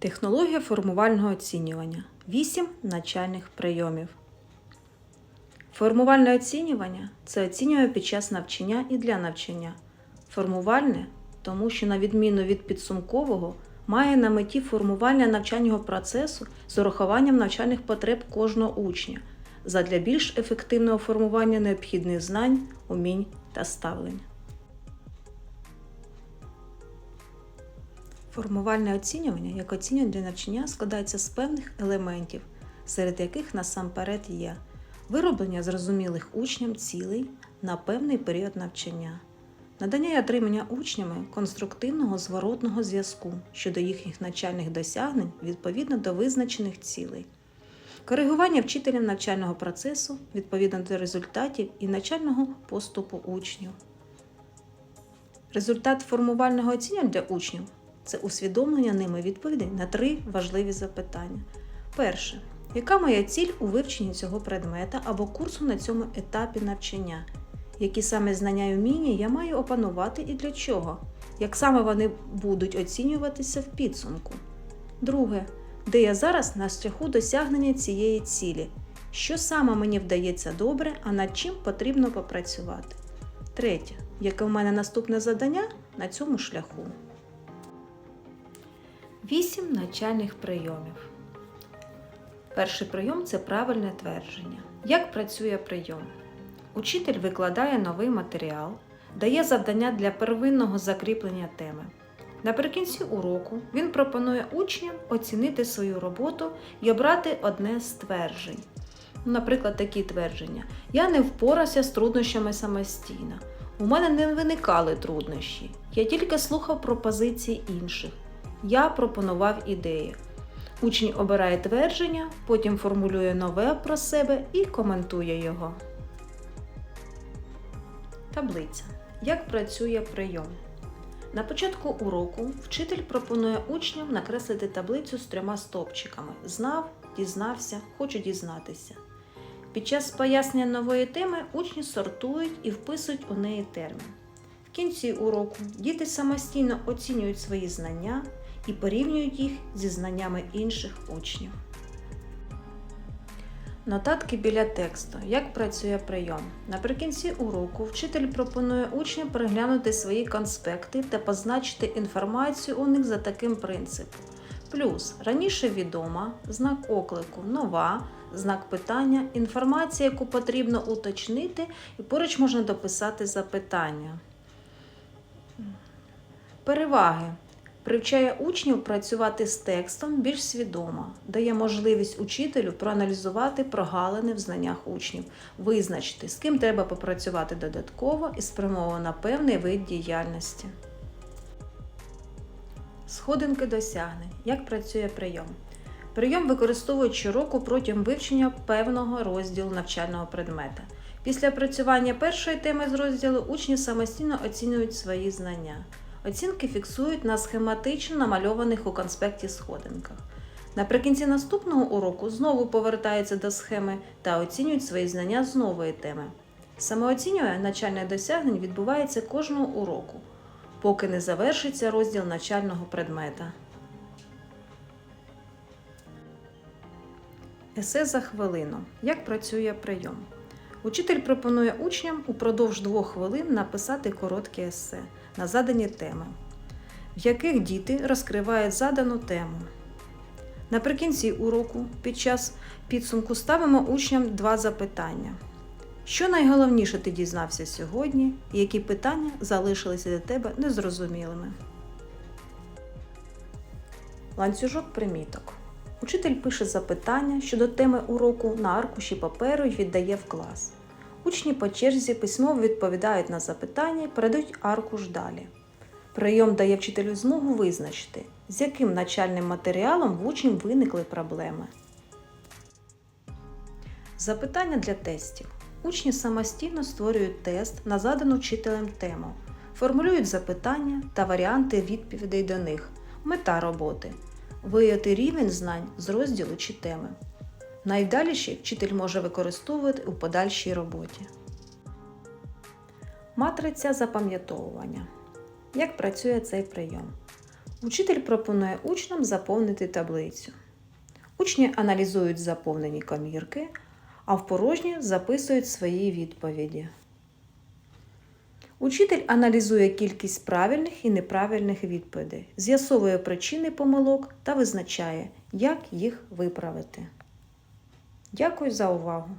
Технологія формувального оцінювання. 8 навчальних прийомів. Формувальне оцінювання це оцінювання під час навчання і для навчання. Формувальне, тому що, на відміну від підсумкового, має на меті формування навчального процесу з урахуванням навчальних потреб кожного учня задля більш ефективного формування необхідних знань, умінь та ставлень. Формувальне оцінювання як оцінювання для навчання складається з певних елементів, серед яких насамперед є вироблення зрозумілих учням цілей на певний період навчання, надання і отримання учнями конструктивного зворотного зв'язку щодо їхніх навчальних досягнень відповідно до визначених цілей, коригування вчителям навчального процесу відповідно до результатів і навчального поступу учнів. Результат формувального оцінювання для учнів це усвідомлення ними відповідей на три важливі запитання. Перше. Яка моя ціль у вивченні цього предмета або курсу на цьому етапі навчання? Які саме знання і вміння я маю опанувати і для чого? Як саме вони будуть оцінюватися в підсумку? Друге. Де я зараз на шляху досягнення цієї цілі? Що саме мені вдається добре, а над чим потрібно попрацювати? Третє. Яке в мене наступне завдання на цьому шляху? Вісім навчальних прийомів. Перший прийом це правильне твердження. Як працює прийом? Учитель викладає новий матеріал, дає завдання для первинного закріплення теми. Наприкінці уроку він пропонує учням оцінити свою роботу і обрати одне з тверджень. Наприклад, такі твердження: Я не впорався з труднощами самостійно. У мене не виникали труднощі. Я тільки слухав пропозиції інших. Я пропонував ідеї. Учень обирає твердження, потім формулює нове про себе і коментує його. Таблиця. Як працює прийом? На початку уроку вчитель пропонує учням накреслити таблицю з трьома стовпчиками Знав, дізнався, хочу дізнатися. Під час пояснення нової теми учні сортують і вписують у неї термін. В кінці уроку діти самостійно оцінюють свої знання і порівнюють їх зі знаннями інших учнів. Нотатки біля тексту. Як працює прийом? Наприкінці уроку вчитель пропонує учням переглянути свої конспекти та позначити інформацію у них за таким принципом. Плюс раніше відома, знак оклику нова, знак питання, інформація, яку потрібно уточнити, і поруч можна дописати запитання. Переваги. Привчає учнів працювати з текстом більш свідомо, дає можливість учителю проаналізувати прогалини в знаннях учнів, визначити, з ким треба попрацювати додатково і спрямовано на певний вид діяльності. Сходинки досягнень. Як працює прийом? Прийом використовують щороку протягом вивчення певного розділу навчального предмета. Після опрацювання першої теми з розділу учні самостійно оцінюють свої знання. Оцінки фіксують на схематично намальованих у конспекті сходинках. Наприкінці наступного уроку знову повертаються до схеми та оцінюють свої знання з нової теми. Самооцінювання навчальних досягнень відбувається кожного уроку, поки не завершиться розділ навчального предмета. Есе за хвилину. Як працює прийом? Учитель пропонує учням упродовж двох хвилин написати коротке есе на задані теми, в яких діти розкривають задану тему. Наприкінці уроку під час підсумку ставимо учням два запитання. Що найголовніше ти дізнався сьогодні, і які питання залишилися для тебе незрозумілими? Ланцюжок приміток. Учитель пише запитання щодо теми уроку на аркуші паперу і віддає в клас. Учні по черзі письмово відповідають на запитання і передають аркуш далі. Прийом дає вчителю змогу визначити, з яким навчальним матеріалом в учнів виникли проблеми. Запитання для тестів. Учні самостійно створюють тест на задану вчителем тему, формулюють запитання та варіанти відповідей до них. Мета роботи виявити рівень знань з розділу чи теми. Найдаліші вчитель може використовувати у подальшій роботі. Матриця запам'ятовування. Як працює цей прийом? Учитель пропонує учням заповнити таблицю. Учні аналізують заповнені комірки, а в порожні записують свої відповіді. Учитель аналізує кількість правильних і неправильних відповідей, з'ясовує причини помилок та визначає, як їх виправити. Дякую за увагу!